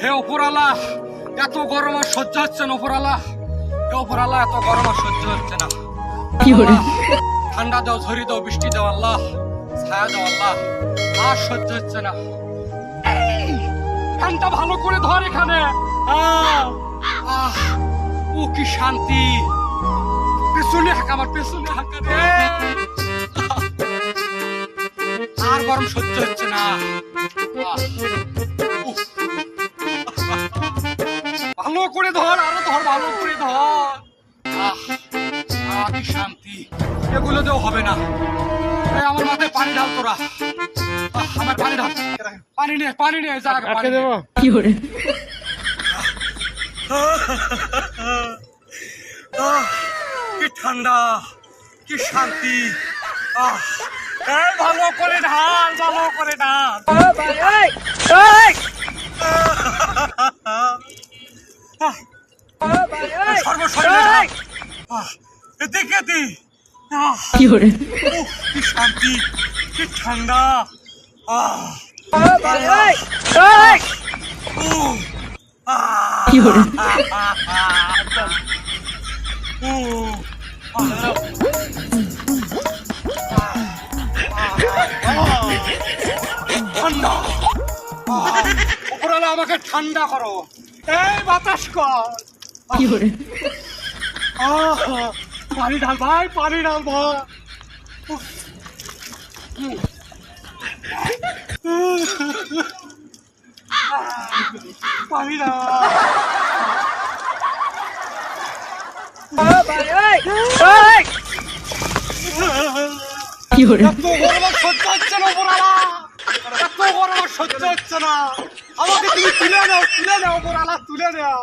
হে ওপরালা এত গরম আর সহ্য হচ্ছে না ওপরালা হে ওপরালা এত গরম আর সহ্য হচ্ছে না। কি ঠান্ডা দাও ঝরি দাও বৃষ্টি দাও আল্লাহ। ছায়া দাও আল্লাহ। আর সহ্য হচ্ছে না। কানটা ভালো করে ধর এখানে। ও কি শান্তি। পেছনে হাঁক আমার পেছনে হাঁকা। আর গরম সহ্য হচ্ছে না। ভালো করে ধর আরও ধর ভালো করে ধর। আহ আহ, কি শান্তি। এগুলো দেও হবে না। আমার মাথায় পানি ঢাল তোরা। আমার পানি ঢাল। পানি নে পানি নে যা পানি কি hore আহ, কি ঠান্ডা কি শান্তি। ভালো করে ঢাল ভালো করে ঢাল। এদিকে দি। কি hore কি শান্তি কি ঠান্ডা। আহ। উহ, আহ, কি ঠান্ডা। উপরওয়ালা আমাকে ঠান্ডা করো। এই বাতাস কর। পানি ঢাল ভাই পানি ঢাল ভাই। পানি ঢাল। কি সহ্য হচ্ছে না এত গরম সহ্য হচ্ছে না। আমাকে তুমি তুলে নাও তুলে নাও উপরওয়ালা তুলে নাও।